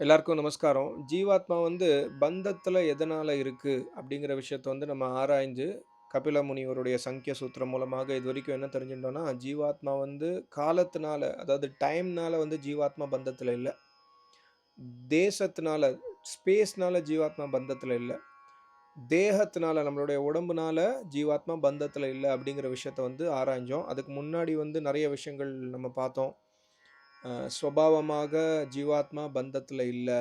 எல்லாருக்கும் நமஸ்காரம். ஜீவாத்மா வந்து பந்தத்தில் எதனால் இருக்குது அப்படிங்கிற விஷயத்த வந்து நம்ம ஆராய்ஞ்சு, கபில முனிவருடைய சங்கிய சூத்திரம் மூலமாக இது வரைக்கும் என்ன தெரிஞ்சுட்டோம்னா, ஜீவாத்மா வந்து காலத்தினால, அதாவது டைம்னால வந்து ஜீவாத்மா பந்தத்தில் இல்லை தேசத்தினால, ஸ்பேஸ்னால ஜீவாத்மா பந்தத்தில் இல்லை தேகத்தினால, நம்மளுடைய உடம்புனால ஜீவாத்மா பந்தத்தில் இல்லை அப்படிங்கிற விஷயத்த வந்து ஆராய்ஞ்சோம். அதுக்கு முன்னாடி வந்து நிறைய விஷயங்கள் நம்ம பார்த்தோம். ஸ்வபாவமாக ஜீவாத்மா பந்தத்தில் இல்லை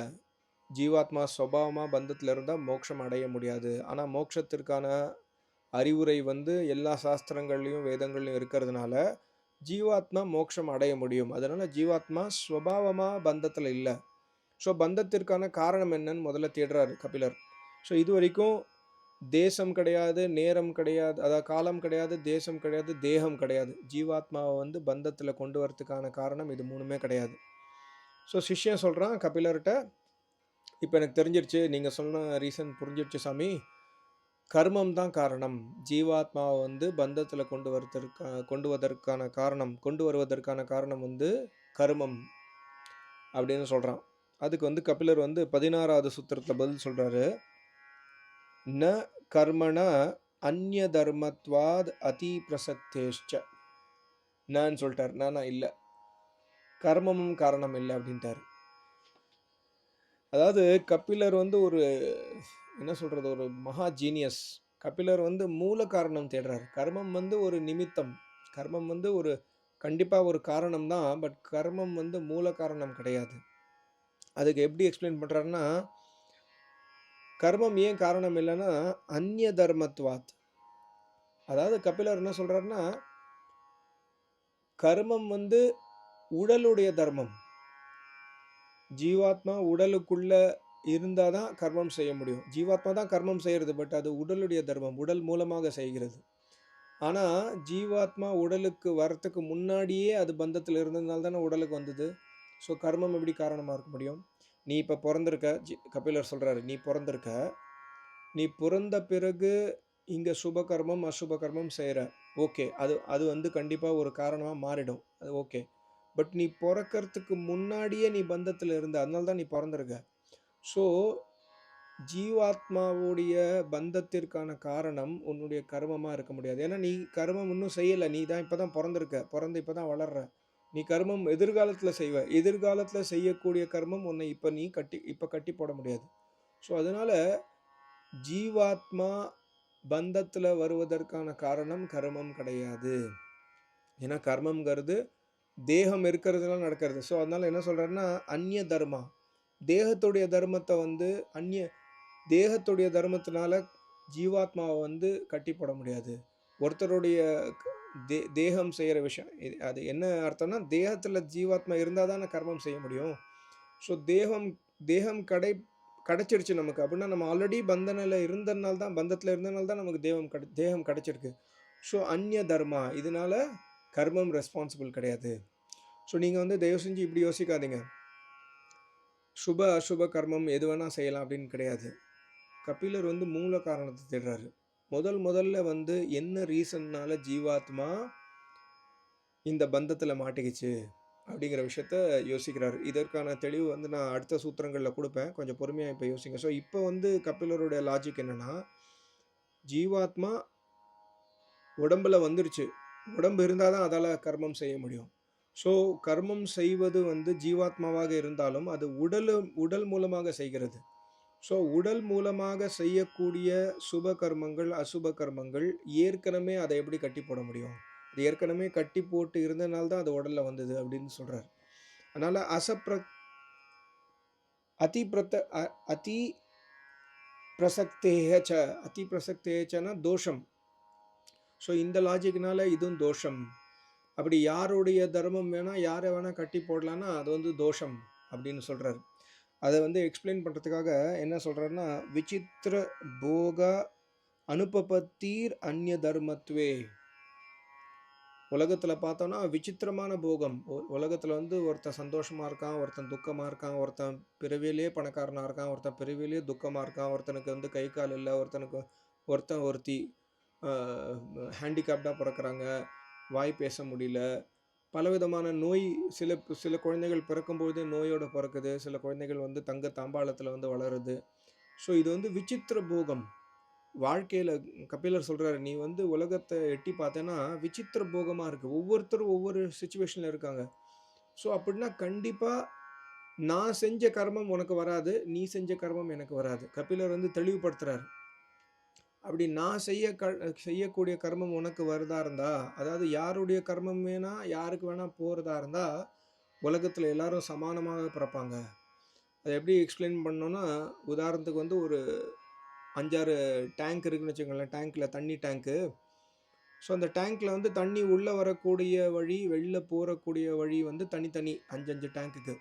ஜீவாத்மா ஸ்வபாவமாக பந்தத்தில் இருந்தால் மோட்சம் அடைய முடியாது. ஆனால் மோட்சத்திற்கான அறிவுரை வந்து எல்லா சாஸ்திரங்கள்லையும் வேதங்கள்லையும் இருக்கிறதுனால, ஜீவாத்மா மோட்சம் அடைய முடியும். அதனால் ஜீவாத்மா ஸ்வபாவமாக பந்தத்தில் இல்லை ஸோ பந்தத்திற்கான காரணம் என்னன்னு முதல்ல தேடுறாரு கபிலர். ஸோ இது வரைக்கும் தேசம் கிடையாது, நேரம் கிடையாது, அதாவது காலம் கிடையாது, தேசம் கிடையாது, தேகம் கிடையாது. ஜீவாத்மாவை வந்து பந்தத்தில் கொண்டு வரத்துக்கான காரணம் இது மூணுமே கிடையாது. ஸோ சிஷ்யன் சொல்கிறான் கபிலர்கிட்ட இப்போ எனக்கு தெரிஞ்சிருச்சு. நீங்கள் சொன்ன ரீசன் புரிஞ்சிருச்சு சாமி. கர்மம் தான் காரணம். ஜீவாத்மாவை வந்து பந்தத்தில் கொண்டு வரதற்கா கொண்டு வருவதற்கான காரணம் கொண்டு வருவதற்கான காரணம் வந்து கர்மம் அப்படின்னு சொல்கிறான் அதுக்கு வந்து கபிலர் வந்து 16வது சூத்திரத்தில பதில் சொல்கிறாரு "ந கர்மண அந்நிய தர்மத்வாத் அதி பிரசக்தேஷ்ச." நான் சொல்லிட்டார் நானா இல்லை கர்மமும் காரணம் இல்லை அப்படின்ட்டாரு. அதாவது கபிலர் வந்து ஒரு என்ன சொல்கிறது ஒரு மகா ஜீனியஸ். கபிலர் வந்து மூல காரணம் தேடுறாரு. கர்மம் வந்து ஒரு நிமித்தம். கர்மம் வந்து ஒரு கண்டிப்பாக ஒரு காரணம் தான். பட் கர்மம் வந்து மூல காரணம் கிடையாது. அதுக்கு எப்படி எக்ஸ்ப்ளைன் பண்ணுறாருன்னா கர்மம் ஏன் காரணம் இல்லைன்னா அந்நிய தர்மத்வாத். அதாவது கபிலர் என்ன சொல்கிறாருன்னா கர்மம் வந்து உடலுடைய தர்மம். ஜீவாத்மா உடலுக்குள்ள இருந்தால் தான் கர்மம் செய்ய முடியும். ஜீவாத்மா தான் கர்மம் செய்கிறது பட் அது உடலுடைய தர்மம். உடல் மூலமாக செய்கிறது. ஆனால் ஜீவாத்மா உடலுக்கு வரத்துக்கு முன்னாடியே அது பந்தத்தில் இருந்ததுனால தானே உடலுக்கு வந்தது. ஸோ கர்மம் எப்படி காரணமாக இருக்க முடியும்? நீ இப்போ பிறந்திருக்க ஜி கபிலர் சொல்கிறாரு நீ பிறந்திருக்க நீ பிறந்த பிறகு இங்கே சுப கர்மம், அசுப கர்மம் ஓகே. அது அது வந்து கண்டிப்பாக ஒரு காரணமாக மாறிடும். அது ஓகே. பட் நீ பிறக்கிறதுக்கு முன்னாடியே நீ பந்தத்தில் இருந்த. அதனால தான் நீ பிறந்திருக்க ஸோ ஜீவாத்மாவுடைய பந்தத்திற்கான காரணம் உன்னுடைய கர்மமாக இருக்க முடியாது. ஏன்னா நீ கர்மம் இன்னும் செய்யலை நீ தான் இப்போ தான் பிறந்திருக்க பிறந்து இப்போ தான் வளர்ற. நீ கர்மம் எதிர்காலத்தில் செய்வ. எதிர்காலத்தில் செய்யக்கூடிய கர்மம் உன்னை இப்போ நீ கட்டி இப்ப கட்டி போட முடியாது. ஸோ அதனால ஜீவாத்மா பந்தத்தில் வருவதற்கான காரணம் கர்மம் கிடையாது. ஏன்னா கர்மங்கிறது தேகம் இருக்கிறதுலாம் நடக்கிறது. ஸோ அதனால என்ன சொல்கிறேன்னா அந்நிய தர்மா. தேகத்துடைய தர்மத்தை வந்து அந்நிய தேகத்துடைய தர்மத்தினால ஜீவாத்மாவை வந்து கட்டி போட முடியாது. ஒருத்தருடைய தே தேகம் செய்கிற விஷயம். இது அது என்ன அர்த்தம்னா, தேகத்தில் ஜீவாத்மா இருந்தால் தானே கர்மம் செய்ய முடியும். ஸோ தேகம் தேகம் கடை கிடச்சிருச்சு நமக்கு. அப்படின்னா நம்ம ஆல்ரெடி பந்தனில் இருந்ததுனால தான் பந்தத்தில் இருந்ததுனால தான் நமக்கு தேவம் கட தேகம் கிடச்சிருக்கு ஸோ அந்நிய தர்மா. இதனால கர்மம் ரெஸ்பான்சிபிள் கிடையாது. ஸோ நீங்கள் வந்து தயவு செஞ்சு இப்படி யோசிக்காதீங்க. சுப, அசுப கர்மம் எது வேணால் செய்யலாம் அப்படின்னு கிடையாது. கபிலர் வந்து மூல காரணத்தை தேடுறாரு. முதல் முதல்ல வந்து என்ன ரீசன்னால ஜீவாத்மா இந்த பந்தத்தில் மாட்டிக்கிச்சு அப்படிங்கிற விஷயத்த யோசிக்கிறார் இதற்கான தெளிவு வந்து நான் அடுத்த சூத்திரங்களில் கொடுப்பேன் கொஞ்சம் பொறுமையாக இப்போ யோசிங்க. ஸோ இப்போ வந்து கபிலருடைய லாஜிக் என்னென்னா ஜீவாத்மா உடம்புல வந்துருச்சு. உடம்பு இருந்தால் தான் அதால் கர்மம் செய்ய முடியும். ஸோ கர்மம் செய்வது வந்து ஜீவாத்மாவாக இருந்தாலும், அது உடல் உடல் மூலமாக செய்கிறது. ஸோ உடல் மூலமாக செய்யக்கூடிய சுப கர்மங்கள், அசுப கர்மங்கள் ஏற்கனவே அதை எப்படி கட்டி போட முடியும்? அது ஏற்கனவே கட்டி போட்டு இருந்தனால தான் அது உடலில் வந்தது அப்படின்னு சொல்கிறார் அதனால் அசப்ர அதி பிரத்த அ அதி பிரசக்தேச்ச அதி பிரசக்தேச்சனா தோஷம். ஸோ இந்த லாஜிக்னால இதுவும் தோஷம். அப்படி யாருடைய தர்மம் வேணால் யாரை வேணால் கட்டி போடலான்னா, அது வந்து தோஷம் அப்படின்னு சொல்கிறார் அதை வந்து எக்ஸ்ப்ளைன் பண்ணுறதுக்காக என்ன சொல்கிறாருன்னா விசித்திர போக அனுபபத்தீர் அந்நிய தர்மத்வே. உலகத்தில் பார்த்தோன்னா விசித்திரமான போகம். உலகத்தில் வந்து ஒருத்தன் சந்தோஷமாக இருக்கான், ஒருத்தன் துக்கமாக இருக்கான், ஒருத்தன் பிறவியிலேயே பணக்காரனாக இருக்கான், ஒருத்தன் பிறவியிலேயே துக்கமாக இருக்கான், ஒருத்தனுக்கு வந்து கை, கால் இல்லை ஒருத்தனுக்கு ஒருத்தன் ஒருத்தி ஹேண்டிகேப்டாக பிறக்கிறாங்க வாய் பேச முடியல. பலவிதமான நோய் சில சில குழந்தைகள் பிறக்கும்போதே நோயோடு பிறக்குது. சில குழந்தைகள் வந்து தங்க தாம்பாளத்தில் வந்து வளருது. ஸோ இது வந்து விசித்திர போகம். வாழ்க்கையில் கபிலர் சொல்கிறாரு "நீ வந்து உலகத்தை எட்டி பார்த்தேன்னா, விசித்திர போகமாக இருக்குது ஒவ்வொருத்தரும் ஒவ்வொரு சுச்சுவேஷனில் இருக்காங்க. ஸோ அப்படின்னா கண்டிப்பாக நான் செஞ்ச கர்மம் உனக்கு வராது. நீ செஞ்ச கர்மம் எனக்கு வராது. கபிலர் வந்து தெளிவுபடுத்துறாரு. அப்படி நான் செய்ய க செய்யக்கூடிய கர்மம் உனக்கு வருதா இருந்தா, அதாவது யாருடைய கர்மம் வேணா யாருக்கு வேணால் போகிறதா இருந்தா, உலகத்தில் எல்லாரும் சமானமாக பிறப்பாங்க. அதை எப்படி எக்ஸ்ப்ளைன் பண்ணோன்னா உதாரணத்துக்கு வந்து ஒரு 5, 6 டேங்க் இருக்குன்னு வச்சுக்கோங்களேன். டேங்க்கில் தண்ணி டேங்க்கு. ஸோ அந்த டேங்க்கில் வந்து தண்ணி உள்ளே வரக்கூடிய வழி, வெளில போகக்கூடிய வழி வந்து தனித்தனி 5, 5 டேங்க்குக்கு.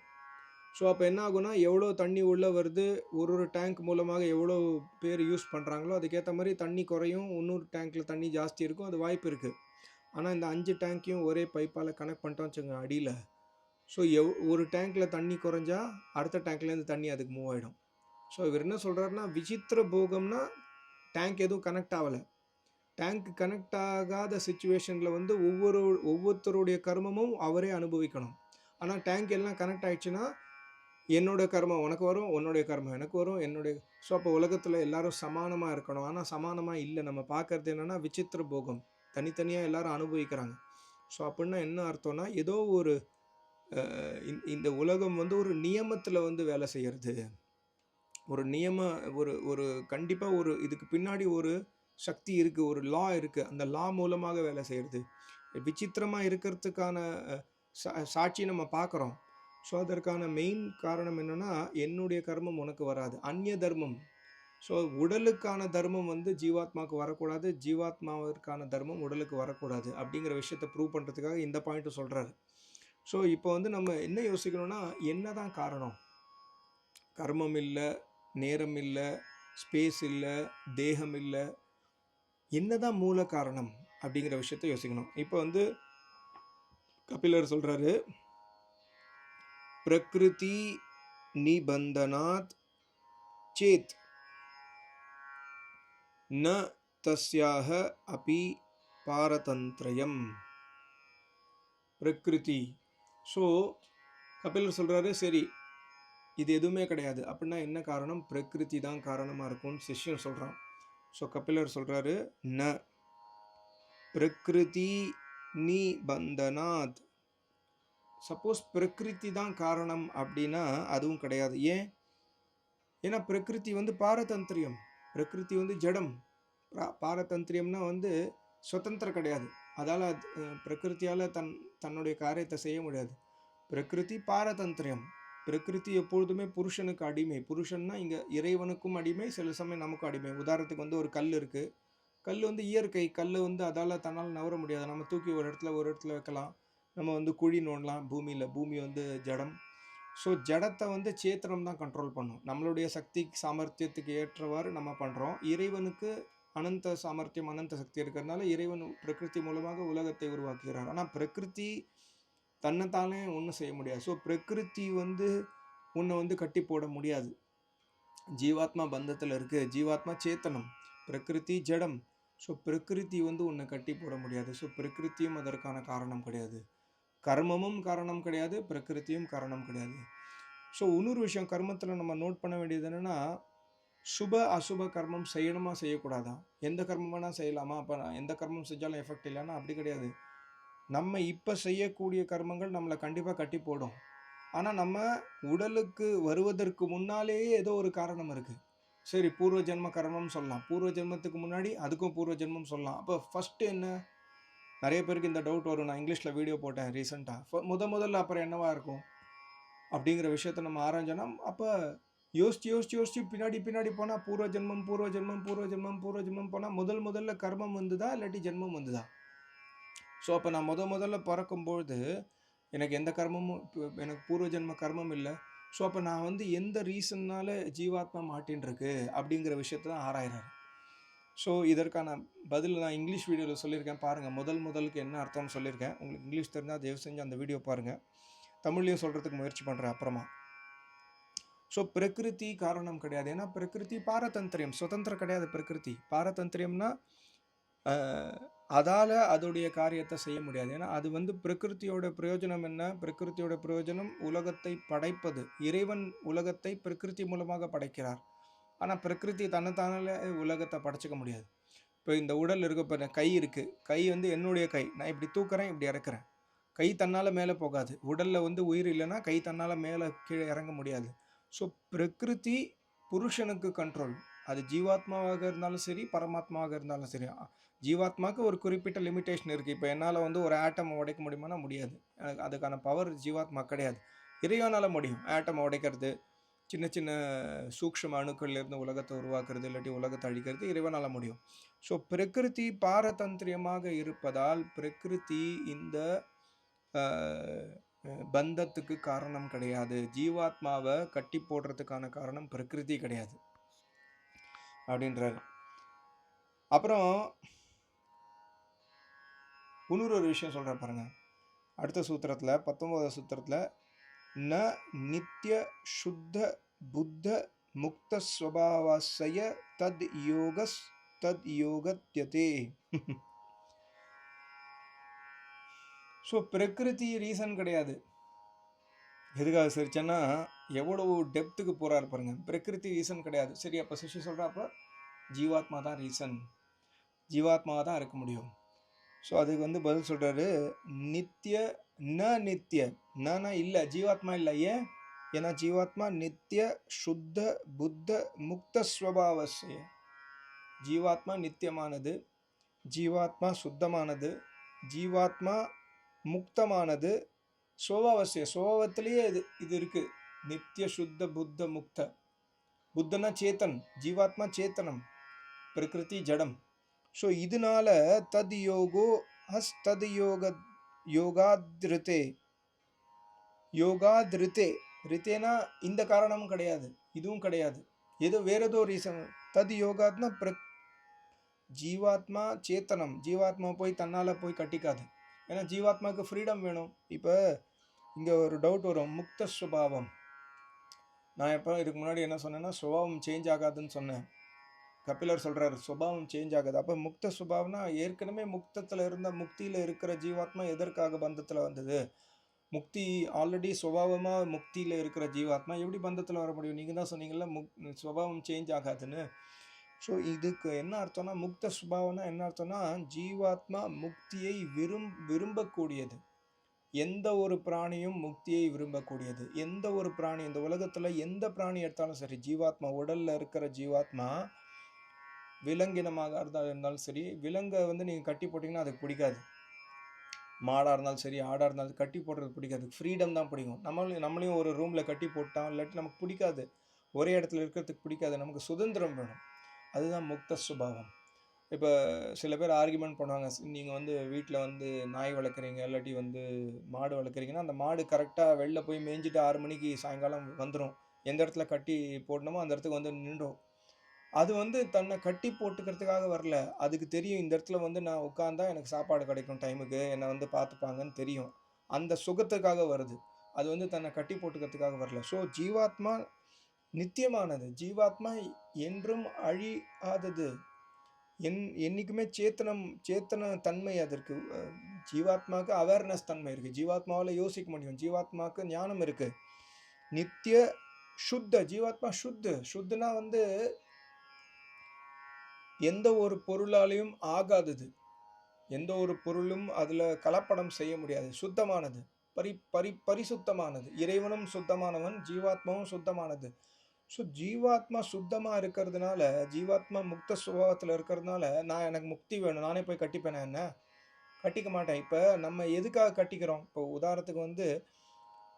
ஸோ அப்போ என்ன ஆகுனா எவ்வளோ தண்ணி உள்ளே வருது, ஒரு ஒரு டேங்க் மூலமாக எவ்வளோ பேர் யூஸ் பண்ணுறாங்களோ அதுக்கேற்ற மாதிரி தண்ணி குறையும். இன்னொரு டேங்க்கில் தண்ணி ஜாஸ்தி இருக்கும். அது வாய்ப்பு இருக்குது ஆனால் இந்த அஞ்சு டேங்க்கையும் ஒரே பைப்பால் கனெக்ட் பண்ணிட்டோம்னு வச்சுக்கோங்க அடியில் ஸோ எவ் ஒரு டேங்க்கில் தண்ணி குறைஞ்சா, அடுத்த டேங்க்லேருந்து தண்ணி அதுக்கு மூவ் ஆகிடும் ஸோ இவர் என்ன சொல்கிறாருன்னா விசித்திர போகம்னா டேங்க் எதுவும் கனெக்ட் ஆகலை டேங்க் கனெக்ட் ஆகாத சுச்சுவேஷனில் வந்து ஒவ்வொரு ஒவ்வொருத்தருடைய கர்மமும் அவரே அனுபவிக்கணும். ஆனால் டேங்க் எல்லாம் கனெக்ட் ஆகிடுச்சுன்னா என்னோட கர்மம் உனக்கு வரும், உன்னுடைய கர்மம் எனக்கு வரும், என்னுடைய ஸோ அப்போ உலகத்தில் எல்லாரும் சமானமாக இருக்கணும். ஆனால் சமானமாக இல்லை நம்ம பார்க்கறது என்னென்னா விசித்திர போகம். தனித்தனியாக எல்லாரும் அனுபவிக்கிறாங்க. ஸோ அப்படின்னா என்ன அர்த்தம்னா, ஏதோ ஒரு இந்த உலகம் வந்து ஒரு நியமத்தில் வந்து வேலை செய்கிறது ஒரு நியம ஒரு ஒரு கண்டிப்பாக ஒரு இதுக்கு பின்னாடி ஒரு சக்தி இருக்குது ஒரு லா இருக்குது அந்த லா மூலமாக வேலை செய்கிறது விசித்திரமாக இருக்கிறதுக்கான சா சாட்சி நம்ம பார்க்குறோம். ஸோ அதற்கான மெயின் காரணம் என்னென்னா என்னுடைய கர்மம் உனக்கு வராது. அந்நிய தர்மம். ஸோ உடலுக்கான தர்மம் வந்து ஜீவாத்மாவுக்கு வரக்கூடாது. ஜீவாத்மாவிற்கான தர்மம் உடலுக்கு வரக்கூடாது. அப்படிங்கிற விஷயத்த ப்ரூவ் பண்ணுறதுக்காக இந்த பாயிண்ட்டும் சொல்கிறாரு ஸோ இப்போ வந்து நம்ம என்ன யோசிக்கணும்னா, என்னதான் காரணம்? கர்மம் இல்லை நேரம் இல்லை ஸ்பேஸ் இல்லை தேகம் இல்லை என்ன தான் மூல காரணம்? அப்படிங்கிற விஷயத்த யோசிக்கணும். இப்போ வந்து கபிலர் சொல்கிறாரு பிரகிருதி நிபந்தனாத் சேத் ந தஸ்யாஹ அபி பாரதந்த்ரயம்." பிரகிருதி ஸோ கபிலர் சொல்கிறாரு சரி இது எதுவுமே கிடையாது. அப்படின்னா என்ன காரணம்? பிரகிருதி தான் காரணமாக இருக்கும்னு சிஷ்யன் சொல்கிறான் ஸோ கபிலர் சொல்கிறாரு "ந பிரகிருதி நிபந்தனாத்." சப்போஸ் பிரகிருதி தான் காரணம் அப்படின்னா, அதுவும் கிடையாது. ஏன்? ஏன்னா பிரகிருதி வந்து பாரதந்திரியம். பிரகிருதி வந்து ஜடம். பாரதந்திரியம்னா வந்து சுதந்திரம் கிடையாது. அதால் அ தன் தன்னுடைய காரியத்தை செய்ய முடியாது. பிரகிருதி பாரதந்திரியம். பிரகிருதி எப்பொழுதுமே புருஷனுக்கு அடிமை. புருஷன்னா இங்கே இறைவனுக்கும் அடிமை, சில சமயம் நமக்கும் அடிமை. உதாரணத்துக்கு வந்து ஒரு கல் இருக்குது கல் வந்து இயற்கை. கல் வந்து அதால் தன்னால் நவர முடியாது. நம்ம தூக்கி ஒரு இடத்துல ஒரு இடத்துல வைக்கலாம். நம்ம வந்து குழி நோண்டலாம் பூமியில் பூமி வந்து ஜடம். ஸோ ஜடத்தை வந்து சேத்தனம் தான் கண்ட்ரோல் பண்ணும். நம்மளுடைய சக்தி சாமர்த்தியத்துக்கு ஏற்றவாறு நம்ம பண்ணுறோம் இறைவனுக்கு அனந்த சாமர்த்தியம், அனந்த சக்தி இருக்கிறதுனால இறைவன் பிரகிருதி மூலமாக உலகத்தை உருவாக்குகிறார். ஆனால் பிரகிருதி தன்னைத்தானே ஒன்றும் செய்ய முடியாது. ஸோ பிரகிருதி வந்து உன்னை வந்து கட்டி போட முடியாது. ஜீவாத்மா பந்தத்தில் இருக்குது ஜீவாத்மா சேத்தனம். பிரகிருதி ஜடம். ஸோ பிரகிருதி வந்து உன்னை கட்டி போட முடியாது. ஸோ பிரகிருதியும் அதற்கான காரணம் கிடையாது. கர்மமும் காரணம் கிடையாது. பிரகிருதியும் காரணம் கிடையாது. ஸோ இன்னொரு விஷயம் கர்மத்தில் நம்ம நோட் பண்ண வேண்டியது என்னென்னா சுப, அசுப கர்மம் செய்யணுமா? செய்யக்கூடாதா? எந்த கர்மம் வேணால் செய்யலாமா? அப்போ எந்த கர்மம் செஞ்சாலும் எஃபெக்ட் இல்லைன்னா அப்படி கிடையாது. நம்ம இப்போ செய்யக்கூடிய கர்மங்கள் நம்மளை கண்டிப்பாக கட்டி போடும். ஆனால் நம்ம உடலுக்கு வருவதற்கு முன்னாலேயே ஏதோ ஒரு காரணம் இருக்குது சரி பூர்வ ஜென்ம கர்மம்னு சொல்லலாம். பூர்வ ஜென்மத்துக்கு முன்னாடி அதுக்கும் பூர்வ ஜென்மம் சொல்லலாம். அப்போ ஃபஸ்ட்டு என்ன? நிறைய பேருக்கு இந்த டவுட் வரும். நான் இங்கிலீஷில் வீடியோ போட்டேன் ரீசெண்டாக ஃப முத முதல்ல அப்புறம் என்னவாக இருக்கும்? அப்படிங்கிற விஷயத்த நம்ம ஆராய்ஞ்சோன்னா அப்போ யோசிச்சு, யோசிச்சு, யோசிச்சு பின்னாடி பின்னாடி போனால் பூர்வ ஜென்மம், பூர்வ ஜென்மம், பூர்வ ஜென்மம், பூர்வ ஜென்மம் போனால் முதல் முதல்ல கர்மம் வந்துதா? இல்லாட்டி ஜென்மம் வந்துதா? ஸோ அப்போ நான் முத முதல்ல பிறக்கும்பொழுது எனக்கு எந்த கர்மமும் எனக்கு பூர்வ ஜென்ம கர்மம் இல்லை ஸோ அப்போ நான் வந்து எந்த ரீசன்னால ஜீவாத்மா மாட்டின்னு இருக்கு? அப்படிங்கிற விஷயத்த தான் ஆராயிறேன் ஸோ இதற்கான பதில் நான் இங்கிலீஷ் வீடியோவில் சொல்லியிருக்கேன் பாருங்கள் முதல் முதலுக்கு என்ன அர்த்தம்னு சொல்லியிருக்கேன். உங்களுக்கு இங்கிலீஷ் தெரிஞ்சால் தயவு செஞ்சு அந்த வீடியோ பாருங்கள் தமிழ்லையும் சொல்கிறதுக்கு முயற்சி பண்ணுறேன் அப்புறமா. ஸோ பிரகிருதி காரணம் கிடையாது. ஏன்னா பிரகிருதி பாரதந்திரியம். சுதந்திரம் கிடையாது பிரகிருதி. பாரதந்திரியம்னா, அதால் அதோடைய காரியத்தை செய்ய முடியாது. ஏன்னா, அது வந்து பிரகிருத்தியோட பிரயோஜனம் என்ன? பிரகிருத்தியோட பிரயோஜனம் உலகத்தை படைப்பது. இறைவன் உலகத்தை பிரகிருதி மூலமாக படைக்கிறார். ஆனால் பிரகிருதி தன்னைத்தானே உலகத்தை படைச்சிக்க முடியாது. இப்போ இந்த உடல் இருக்க இப்போ கை இருக்குது கை வந்து என்னுடைய கை. நான் இப்படி தூக்குறேன், இப்படி இறக்குறேன். கை தன்னால் மேலே போகாது. உடலில் வந்து உயிர் இல்லைன்னா கை தன்னால் மேலே கீழே இறங்க முடியாது. ஸோ, பிரகிருதி புருஷனுக்கு கண்ட்ரோல். அது ஜீவாத்மாவாக இருந்தாலும் சரி, பரமாத்மாவாக இருந்தாலும் சரி. ஜீவாத்மாவுக்கு ஒரு குறிப்பிட்ட லிமிட்டேஷன் இருக்குது இப்போ என்னால் வந்து ஒரு ஆட்டம் உடைக்க முடியுமானா முடியாது. அதுக்கான பவர் ஜீவாத்மா கிடையாது. இறைவனால் முடியும். ஆட்டம் உடைக்கிறது, சின்ன சின்ன சூக்ஷ்ம அணுக்கள்லேருந்து உலகத்தை உருவாக்குறது, இல்லாட்டி உலகத்தை அழிக்கிறது இறைவனால் முடியும். ஸோ, பிரகிருதி பாரதந்திரியமாக இருப்பதால், பிரகிருதி இந்த பந்தத்துக்கு காரணம் கிடையாது. ஜீவாத்மாவை கட்டி போடுறதுக்கான காரணம் பிரகிருதி கிடையாது. அப்படின்றாரு. அப்புறம் இன்னொரு ஒரு விஷயம் சொல்கிறேன் பாருங்கள் அடுத்த சூத்திரத்தில் 19வது சூத்திரத்தில் "ந நித்ய சுத்த புத்த முக்த ஸ்வபாவஸ்ய தத் யோகஸ் தத் யோகத்யதே." ஸோ, பிரகிருதி ரீசன் கிடையாது. எதுக்காக சிரிச்சேன்னா, எவ்வளவு டெப்த்துக்கு போறாரு பாருங்க. பிரகிருதி ரீசன் கிடையாது. சரி அப்ப சிஷி சொல்கிறப்ப ஜீவாத்மா தான் ரீசன். ஜீவாத்மாவாக தான் இருக்க முடியும். ஸோ, அதுக்கு வந்து பதில் சொல்கிறாரு நித்திய ந நித்திய நனா இல்லை ஜீவாத்மா இல்லை ஏன்? ஏன்னா ஜீவாத்மா நித்திய சுத்த புத்த முக்த ஸ்வபாவசிய ஜீவாத்மா நித்தியமானது. ஜீவாத்மா சுத்தமானது. ஜீவாத்மா முக்தமானது. சுவாவசிய சுவாவத்திலேயே இது இது இருக்கு. நித்திய சுத்த புத்த முக்த. புத்தனா சேத்தன். ஜீவாத்மா சேத்தனம். பிரகிருதி ஜடம். ஸோ, இதனால தத் யோகோ ஹஸ் தத் யோக யோகாத்ருதே. யோகாத்ருதே. ரித்தேனா இந்த காரணமும் கிடையாது. இதுவும் கிடையாது. ஏதோ வேற ஏதோ ரீசன். தது யோகாத்னா பிர ஜீவாத்மா சேத்தனம். ஜீவாத்மா போய் தன்னால் போய் கட்டிக்காது. ஏன்னா ஜீவாத்மாவுக்கு ஃப்ரீடம் வேணும். இப்போ இங்கே ஒரு டவுட் வரும். முக்த சுபாவம். நான் எப்போ இதுக்கு முன்னாடி என்ன சொன்னேன்னா, சுபாவம் சேஞ்ச் ஆகாதுன்னு சொன்னேன். கபிலர் சொல்கிறார் சுபாவம் சேஞ்ச் ஆகுது அப்போ முக்த சுபாவம்னா ஏற்கனவே முக்தத்தில் இருந்த முக்தியில் இருக்கிற ஜீவாத்மா எதற்காக பந்தத்தில் வந்தது? முக்தி ஆல்ரெடி சுபாவமாக முக்தியில் இருக்கிற ஜீவாத்மா எப்படி பந்தத்தில் வர முடியும்? நீங்கள் தான் சொன்னீங்கல்ல, முக் சுபாவம் சேஞ்ச் ஆகாதுன்னு. ஸோ, இதுக்கு என்ன அர்த்தம்னா, முக்த சுபாவம்னா என்ன அர்த்தம்னா, ஜீவாத்மா முக்தியை விரும் விரும்பக்கூடியது. எந்த ஒரு பிராணியும் முக்தியை விரும்பக்கூடியது. எந்த ஒரு பிராணி இந்த உலகத்தில் எந்த பிராணி எடுத்தாலும் சரி, ஜீவாத்மா உடலில் இருக்கிற ஜீவாத்மா விலங்கினமாக இருந்தால் இருந்தாலும் சரி, விலங்கை வந்து நீங்கள் கட்டி போட்டிங்கன்னா அதுக்கு பிடிக்காது. மாடாக இருந்தாலும் சரி, ஆடாக இருந்தாலும் கட்டி போடுறது பிடிக்காது. ஃப்ரீடம் தான் பிடிக்கும். நம்மளையும் நம்மளையும் ஒரு ரூமில் கட்டி போட்டால் இல்லாட்டி நமக்கு பிடிக்காது. ஒரே இடத்துல இருக்கிறதுக்கு பிடிக்காது. நமக்கு சுதந்திரம் வேணும். அதுதான் முக்த சுபாவம். இப்போ சில பேர் ஆர்குமெண்ட் பண்ணுவாங்க. நீங்கள் வந்து வீட்டில் வந்து நாய் வளர்க்குறீங்க, இல்லாட்டி வந்து மாடு வளர்க்குறீங்கன்னா, அந்த மாடு கரெக்டாக வெளில போய் மேய்ஞ்சிட்டு ஆறு மணிக்கு சாயங்காலம் வந்துடும் எந்த இடத்துல கட்டி போடணுமோ அந்த இடத்துக்கு வந்து நின்றும். அது வந்து தன்னை கட்டி போட்டுக்கிறதுக்காக வரல. அதுக்கு தெரியும் இந்த இடத்துல வந்து நான் உட்காந்தா எனக்கு சாப்பாடு கிடைக்கும் டைமுக்கு. என்னை வந்து பார்த்துப்பாங்கன்னு தெரியும். அந்த சுகத்துக்காக வருது. அது வந்து தன்னை கட்டி போட்டுக்கிறதுக்காக வரல. ஸோ, ஜீவாத்மா நித்தியமானது. ஜீவாத்மா என்றும் அழியாதது. என் என்றைக்குமே சேத்தனம் சேத்தன தன்மை அதற்கு. ஜீவாத்மாவுக்கு அவேர்னஸ் தன்மை இருக்குது ஜீவாத்மாவில் யோசிக்க முடியும். ஜீவாத்மாவுக்கு ஞானம் இருக்குது நித்திய சுத்த ஜீவாத்மா சுத்து. சுத்துனா வந்து எந்த ஒரு பொருளாலையும் ஆகாதது. எந்த ஒரு பொருளும் அதில் கலப்படம் செய்ய முடியாது. சுத்தமானது. பரி பரி பரிசுத்தமானது. இறைவனும் சுத்தமானவன். ஜீவாத்மாவும் சுத்தமானது. ஸோ, ஜீவாத்மா சுத்தமாக இருக்கிறதுனால, ஜீவாத்மா முக்த சுபாவத்தில் இருக்கிறதுனால, நான் எனக்கு முக்தி வேணும். நானே போய் கட்டிப்பேன் என்ன? கட்டிக்க மாட்டேன். இப்போ நம்ம எதுக்காக கட்டிக்கிறோம்? இப்போ உதாரணத்துக்கு வந்து,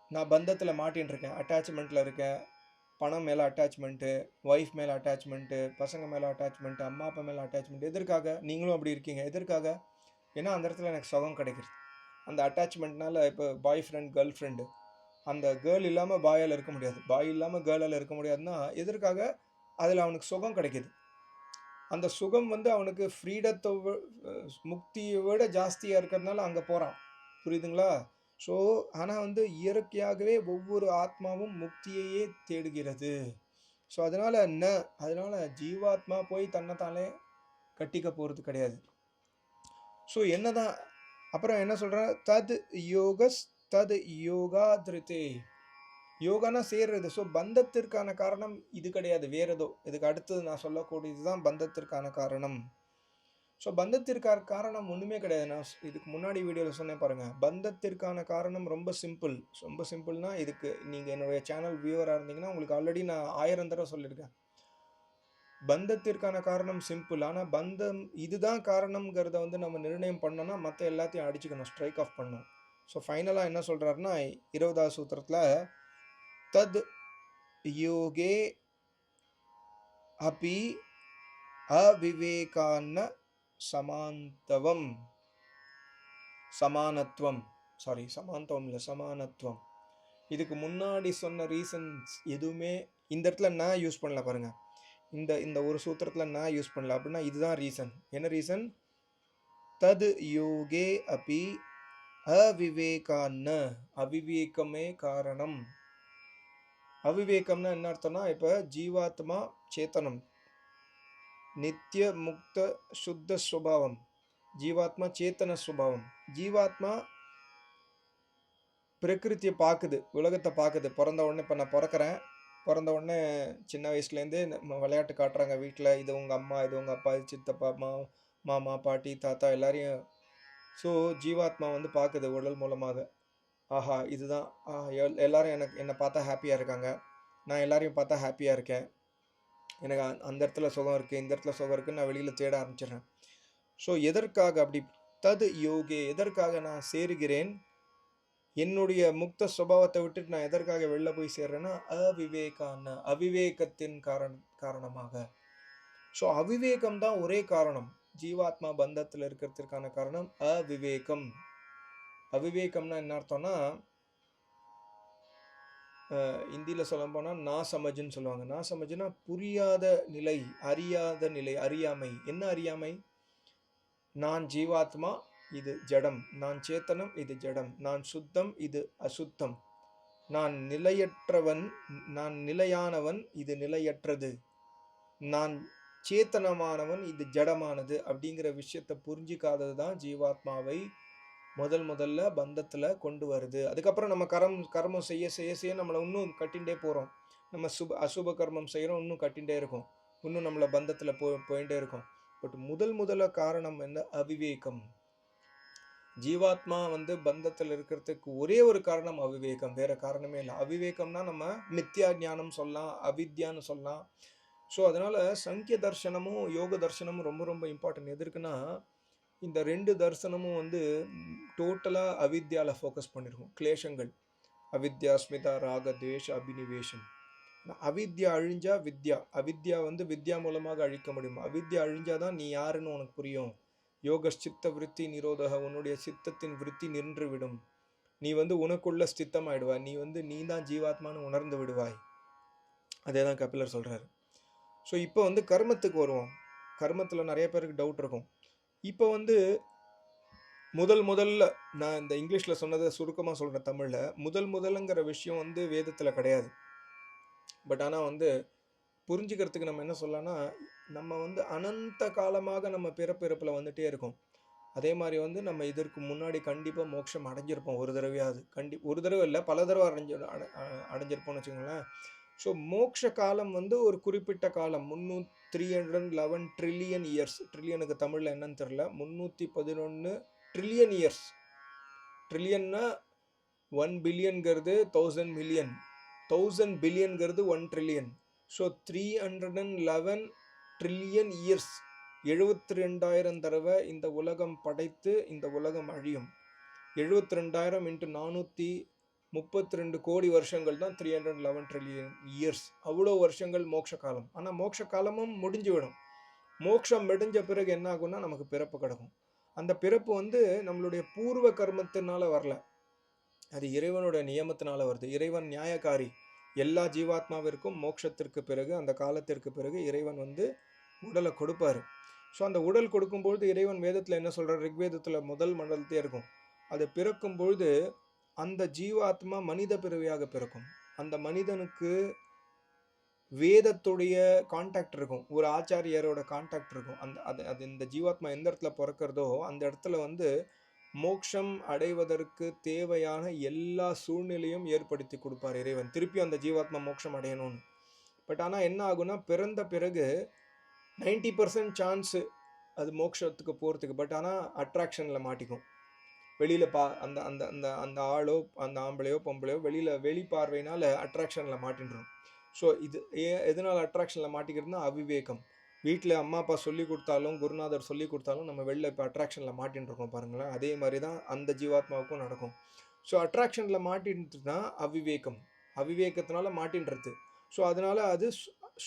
நான் பந்தத்தில் மாட்டின்னு இருக்கேன். அட்டாச்மெண்ட்டில் இருக்கேன். பணம் மேலே அட்டாச்மெண்ட்டு ஒய்ஃப் மேலே அட்டாச்மெண்ட்டு பசங்க மேலே அட்டாச்மெண்ட்டு அம்மா, அப்பா மேலே அட்டாச்மெண்ட் எதற்காக? நீங்களும் அப்படி இருக்கீங்க. எதற்காக? ஏன்னா அந்த இடத்துல எனக்கு சுகம் கிடைக்கிறது அந்த அட்டாச்மெண்ட்னால் இப்போ பாய் ஃப்ரெண்ட், கேர்ள் ஃப்ரெண்டு. அந்த கேர்ள் இல்லாமல் பாயால் இருக்க முடியாது. பாய் இல்லாமல் கேர்ளால் இருக்க முடியாதுன்னா, எதற்காக? அதில் அவனுக்கு சுகம் கிடைக்கிது அந்த சுகம் வந்து அவனுக்கு ஃப்ரீடத்தை முக்தியை விட ஜாஸ்தியாக இருக்கிறதுனால அங்கே போகிறான் புரியுதுங்களா? ஸோ, ஆனால் வந்து இயற்கையாகவே ஒவ்வொரு ஆத்மாவும் முக்தியையே தேடுகிறது. ஸோ, அதனால் ந அதனால ஜீவாத்மா போய் தன்னைத்தானே கட்டிக்க போகிறது கிடையாது. ஸோ என்னதான் அப்புறம் என்ன சொல்கிறேன் தத் யோகஸ் தத் யோகா திருத்தே யோகானா சேர்றது. ஸோ பந்தத்திற்கான காரணம் இது கிடையாது. வேறு ஏதோ இதுக்கு அடுத்தது நான் சொல்லக்கூடியது தான் பந்தத்திற்கான காரணம். ஸோ பந்தத்திற்கான காரணம் ஒன்றுமே கிடையாது. நான் இதுக்கு முன்னாடி வீடியோவில் சொன்னேன் பாருங்கள் பந்தத்திற்கான காரணம் ரொம்ப சிம்பிள் ரொம்ப சிம்பிள்னா இதுக்கு நீங்கள் என்னுடைய சேனல் வியூவராக இருந்தீங்கன்னா உங்களுக்கு ஆல்ரெடி நான் ஆயிரம் தடவை சொல்லியிருக்கேன். பந்தத்திற்கான காரணம் சிம்பிள் ஆனால் பந்தம் இதுதான் காரணம்ங்கிறத வந்து நம்ம நிர்ணயம் பண்ணோன்னா மற்ற எல்லாத்தையும் அடிச்சுக்கணும். ஸ்ட்ரைக் ஆஃப் பண்ணணும். ஸோ ஃபைனலாக என்ன சொல்கிறாருன்னா இருபதாவது சூத்திரத்தில் தத் யோகே அபி அவிவேகான சமாந்தவம். சமானத்துவம் சாரி சமாந்தவம் இல்லை சமானத்துவம் இதுக்கு முன்னாடி சொன்ன ரீசன்ஸ் எதுவுமே இந்த இடத்துல நான் யூஸ் பண்ணல பாருங்கள் இந்த இந்த ஒரு சூத்திரத்தில் நான் யூஸ் பண்ணல. அப்படின்னா இதுதான் ரீசன் என்ன ரீசன் தது யோகே அபி அவிவேகான அவிவேகமே காரணம். அவிவேகம்னா என்ன அர்த்தம்னா இப்போ ஜீவாத்மா சேத்தனம். நித்திய முக்த சுத்த சுபாவம். ஜீவாத்மா சேத்தன சுபாவம். ஜீவாத்மா பிரகிருத்தியை பார்க்குது உலகத்தை பார்க்குது பிறந்த உடனே இப்போ நான் பிறக்கிறேன். பிறந்த உடனே சின்ன வயசுலேருந்தே நம்ம விளையாட்டு காட்டுறாங்க வீட்டில் இது உங்கள் அம்மா இது உங்கள் அப்பா இது சித்தப்பா மா மாமா பாட்டி தாத்தா எல்லாரையும் ஸோ ஜீவாத்மா வந்து பார்க்குது உடல் மூலமாக. ஆஹா இதுதான். எல்- எல்லாரும் எனக்கு என்னை பார்த்தா ஹாப்பியாக இருக்காங்க. நான் எல்லாரையும் பார்த்தா ஹாப்பியாக இருக்கேன். எனக்கு அந்த இடத்துல சுகம் இருக்குது இந்த இடத்துல சுகம் இருக்குதுன்னு நான் வெளியில் தேட ஆரம்பிச்சிடுறேன். ஸோ எதற்காக அப்படி தது யோகே எதற்காக நான் சேருகிறேன்? என்னுடைய முக்த சுபாவத்தை விட்டுட்டு நான் எதற்காக வெளில போய் சேர்றேன்னா அவிவேகான அவிவேகத்தின் காரண காரணமாக. ஸோ அவிவேகம் தான் ஒரே காரணம். ஜீவாத்மா பந்தத்தில் இருக்கிறதுக்கான காரணம் அவிவேகம். அவிவேகம்னா என்ன அர்த்தம்னா இந்தியில் சொல்ல போனால் நான் சமஜுன்னு சொல்லுவாங்க. நான் சமஜுனா புரியாத நிலை அறியாத நிலை அறியாமை. என்ன அறியாமை? நான் ஜீவாத்மா இது ஜடம். நான் சேத்தனம் இது ஜடம். நான் சுத்தம் இது அசுத்தம். நான் நிலையற்றவன் நான் நிலையானவன் இது நிலையற்றது. நான் சேத்தனமானவன் இது ஜடமானது அப்படிங்கிற விஷயத்தை புரிஞ்சிக்காதது தான் ஜீவாத்மாவை முதல் முதல்ல பந்தத்தில் கொண்டு வருது. அதுக்கப்புறம் நம்ம கரம் கர்மம் செய்ய செய்ய செய்ய நம்மளை இன்னும் கட்டிகிட்டே போகிறோம் நம்ம சுப அசுப கர்மம் செய்கிறோம் இன்னும் கட்டிகிட்டே இருக்கும். இன்னும் நம்மளை பந்தத்தில் போ போயிட்டே இருக்கும். பட் முதல் முதல்ல காரணம் என்ன? அவிவேகம். ஜீவாத்மா வந்து பந்தத்தில் இருக்கிறதுக்கு ஒரே ஒரு காரணம் அவிவேகம். வேற காரணமே இல்லை. அவிவேகம்னா நம்ம மித்யா ஞானம் சொல்லலாம் அவித்யான்னு சொல்லலாம். ஸோ அதனால சங்கிய தர்சனமும் யோக தர்சனமும் ரொம்ப ரொம்ப இம்பார்ட்டன்ட் எதற்குன்னா இந்த ரெண்டு தரிசனமும் வந்து டோட்டலாக அவித்யாவில் ஃபோக்கஸ் பண்ணியிருக்கும் கிளேஷங்கள். அவித்யா ஸ்மிதா ராக துவேஷ அபினிவேஷம். அவித்யா அழிஞ்சா வித்யா. அவித்யா வந்து வித்யா மூலமாக அழிக்க முடியும். அவித்யா அழிஞ்சாதான் நீ யாருன்னு உனக்கு புரியும். யோக சித்த விருத்தி நிரோதக உன்னுடைய சித்தத்தின் விருத்தி நின்று விடும். நீ வந்து உனக்குள்ள ஸ்தித்தமாயிடுவாய் நீ வந்து நீ தான் ஜீவாத்மான்னு உணர்ந்து விடுவாய். அதே தான் கபிலர் சொல்கிறாரு ஸோ இப்போ வந்து கர்மத்துக்கு வருவோம். கர்மத்தில் நிறைய பேருக்கு டவுட் இருக்கும். இப்போ வந்து முதல் முதல்ல நான் இந்த இங்கிலீஷில் சொன்னதை சுருக்கமாக சொல்கிறேன் தமிழில் முதல் முதலுங்கிற விஷயம் வந்து வேதத்தில் கிடையாது. பட் ஆனால் வந்து புரிஞ்சுக்கிறதுக்கு நம்ம என்ன சொல்லலாம்னா நம்ம வந்து அனந்த காலமாக நம்ம பிறப்பிறப்பில் வந்துட்டே இருக்கோம். அதே மாதிரி வந்து நம்ம இதற்கு முன்னாடி கண்டிப்பாக மோட்சம் அடைஞ்சிருப்போம் ஒரு தடவையாவது. கண்டி ஒரு தடவை இல்லை பல தடவை அடைஞ்சு அடை- அடைஞ்சிருப்போம்னு வச்சுக்கோங்களேன். ஸோ மோக்ஷ காலம் வந்து ஒரு குறிப்பிட்ட காலம். முன்னூ three hundred eleven trillion years ட்ரில்லியனுக்கு தமிழில் என்னன்னு தெரில முந்நூற்றி பதினொன்று ட்ரில்லியன் இயர்ஸ் ட்ரில்லியன்னா ஒன் பில்லியன்கிறது thousand million thousand பில்லியன்கிறது one trillion so three hundred and eleven trillion years எழுபத்தி ரெண்டாயிரம் தடவை இந்த உலகம் படைத்து இந்த உலகம் அழியும். எழுபத்தி ரெண்டாயிரம் இன்ட்டு நானூற்றி முப்பத்தி ரெண்டு கோடி வருஷங்கள் தான் three hundred eleven trillion years அவ்வளோ வருஷங்கள் மோட்ச காலம். ஆனால் மோட்ச காலமும் முடிஞ்சு விடும் மோட்சம் முடிஞ்ச பிறகு என்ன ஆகும்னா நமக்கு பிறப்பு கிடக்கும். அந்த பிறப்பு வந்து நம்மளுடைய பூர்வ கர்மத்தினால வரல. அது இறைவனோட நியமத்தினால வருது. இறைவன் நியாயக்காரி. எல்லா ஜீவாத்மாவிற்கும் மோட்சத்திற்கு பிறகு அந்த காலத்திற்கு பிறகு இறைவன் வந்து உடலை கொடுப்பாரு. ஸோ அந்த உடல் கொடுக்கும்பொழுது இறைவன் வேதத்தில் என்ன சொல்கிறார் ரிக்வேதத்தில் முதல் மண்டலத்தையே இருக்கும். அது பிறக்கும் பொழுது அந்த ஜீவாத்மா மனித பிறவியாக பிறக்கும் அந்த மனிதனுக்கு வேதத்துடைய கான்டாக்ட் இருக்கும். ஒரு ஆச்சாரியரோட கான்டாக்ட் இருக்கும். அந்த அது அது இந்த ஜீவாத்மா எந்த இடத்துல பிறக்கிறதோ அந்த இடத்துல வந்து மோக்ஷம் அடைவதற்கு தேவையான எல்லா சூழ்நிலையும் ஏற்படுத்தி கொடுப்பார் இறைவன். திருப்பியும் அந்த ஜீவாத்மா மோட்சம் அடையணும்னு. பட் ஆனால் என்ன ஆகும்னா, பிறந்த பிறகு நைன்டி பர்சன்ட் சான்ஸு அது மோட்சத்துக்கு போகிறதுக்கு பட் ஆனால் அட்ராக்ஷனில் மாட்டிக்கும். வெளியில் பா அந்த அந்த அந்த அந்த ஆளோ, அந்த ஆம்பளையோ, பொம்பளையோ வெளியில் வெளி பார்வையினால் அட்ராக்ஷனில் மாட்டின்றோம் ஸோ இது ஏ எதனால் அட்ராக்ஷனில் மாட்டிக்கிறதுனா அவிவேகம். வீட்டில் அம்மா, அப்பா சொல்லிக் கொடுத்தாலும் குருநாதர் சொல்லிக் கொடுத்தாலும் நம்ம வெளில இப்போ அட்ராக்ஷனில் மாட்டின்ருக்கோம் பாருங்களேன். அதே மாதிரி தான் அந்த ஜீவாத்மாவுக்கும் நடக்கும். ஸோ அட்ராக்ஷனில் மாட்டின்ட்டுனா அவிவேகம். அவிவேகத்தினால மாட்டின்றது. ஸோ அதனால் அது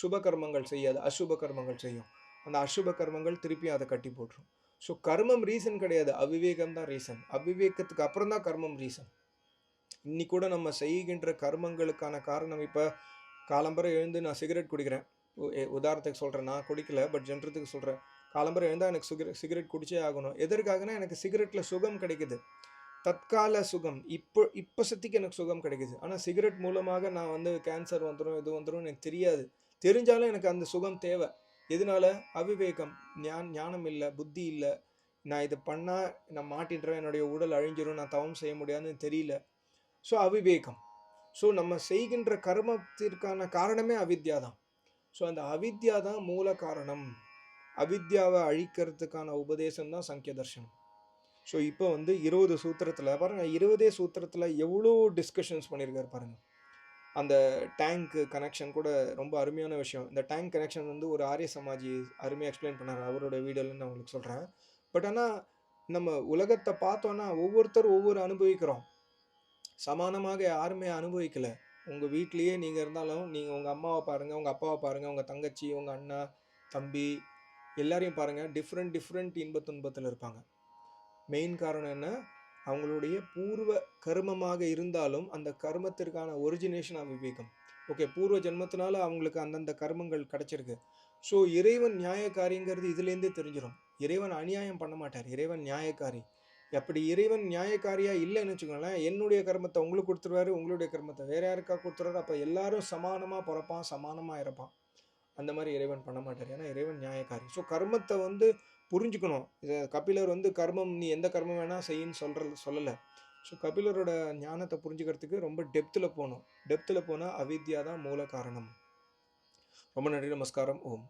சுப கர்மங்கள் செய்யாது. அசுப கர்மங்கள் செய்யும். அந்த அசுப கர்மங்கள் திருப்பியும் அதை கட்டி போட்டுரும். ஸோ கர்மம் ரீசன் கிடையாது. அவிவேகம் தான் ரீசன். அவிவேகத்துக்கு அப்புறம் தான் கர்மம் ரீசன். இன்னி கூட நம்ம செய்கின்ற கர்மங்களுக்கான காரணம் இப்போ காலம்பரம் எழுந்து நான் சிகரெட் குடிக்கிறேன். உ எ உதாரணத்துக்கு சொல்கிறேன் நான் குடிக்கல. பட் ஜென்ரத்துக்கு சொல்கிறேன் காலம்பரம் எழுந்தால் எனக்கு சுகர் சிகரெட் குடிச்சே ஆகணும். எதற்காகன்னா, எனக்கு சிகரெட்டில் சுகம் கிடைக்குது. தற்கால சுகம். இப்போ இப்போ சத்திக்கு எனக்கு சுகம் கிடைக்குது. ஆனால் சிகரெட் மூலமாக நான் வந்து கேன்சர் வந்துடும் இது வந்துடும் எனக்கு தெரியாது. தெரிஞ்சாலும் எனக்கு அந்த சுகம் தேவை எதனால? அவிவேகம். ஞான் ஞானம் இல்லை புத்தி இல்லை நான் இதை பண்ணால் நான் மாட்டின்றுவேன். என்னுடைய உடல் அழிஞ்சிரும். நான் தவம் செய்ய முடியாதுன்னு தெரியல. ஸோ அவிவேகம். ஸோ நம்ம செய்கின்ற கர்மத்திற்கான காரணமே அவித்யா தான். ஸோ அந்த அவித்யா தான் மூல காரணம். அவித்யாவை அழிக்கிறதுக்கான உபதேசம் தான் சங்கிய தர்ஷனம். ஸோ இப்போ வந்து இருபது சூத்திரத்தில் பாருங்கள் இருபதே சூத்திரத்தில் எவ்வளோ டிஸ்கஷன்ஸ் பண்ணியிருக்காரு பாருங்கள் அந்த டேங்க் கனெக்ஷன் கூட ரொம்ப அருமையான விஷயம். இந்த டேங்க் கனெக்ஷன் வந்து ஒரு ஆரிய சமாஜி அருமையாக எக்ஸ்பிளைன் பண்ணார் அவரோட வீடியோல நான் உங்களுக்கு சொல்கிறேன் பட் ஆனால் நம்ம உலகத்தை பார்த்தோன்னா ஒவ்வொருத்தரும் ஒவ்வொரு அனுபவிக்கிறோம். சமானமாக யாருமே அனுபவிக்கல. உங்கள் வீட்லேயே நீங்கள் இருந்தாலும், நீங்கள் உங்கள் அம்மாவை பாருங்கள் உங்கள் அப்பாவை பாருங்கள் உங்கள் தங்கச்சி, உங்கள் அண்ணா, தம்பி எல்லாரையும் பாருங்கள் டிஃப்ரெண்ட் டிஃப்ரெண்ட் இன்ப துன்பத்தில் இருப்பாங்க. மெயின் காரணம் என்ன? அவங்களுடைய பூர்வ கர்மமாக இருந்தாலும், அந்த கர்மத்திற்கான ஒரிஜினேஷன் அவிவேகம். ஓகே. பூர்வ ஜென்மத்தினால அவங்களுக்கு அந்தந்த கர்மங்கள் கிடைச்சிருக்கு. ஸோ இறைவன் நியாயக்காரிங்கிறது இதுலேருந்தே தெரிஞ்சிடும் இறைவன் அநியாயம் பண்ண மாட்டார். இறைவன் நியாயக்காரி. அப்படி இறைவன் நியாயக்காரியாக இல்லைன்னு வச்சுக்கோங்களேன், என்னுடைய கர்மத்தை உங்களுக்கு கொடுத்துருவாரு உங்களுடைய கர்மத்தை வேற யாருக்கா கொடுத்துருவாரு அப்போ எல்லாரும் சமானமாக பிறப்பான் சமானமாக இறப்பான். அந்த மாதிரி இறைவன் பண்ண மாட்டார் ஏன்னா இறைவன் நியாயக்காரி. ஸோ கர்மத்தை வந்து புரிஞ்சுக்கணும். இதை கபிலர் வந்து கர்மம் நீ எந்த கர்மம் வேணால் செய்யின்னு சொல்கிற சொல்லலை ஸோ கபிலரோட ஞானத்தை புரிஞ்சுக்கிறதுக்கு ரொம்ப டெப்த்தில் போகணும் டெப்த்தில் போனால் அவித்யா தான் மூல காரணம். ரொம்ப நன்றி. நமஸ்காரம். ஓம்.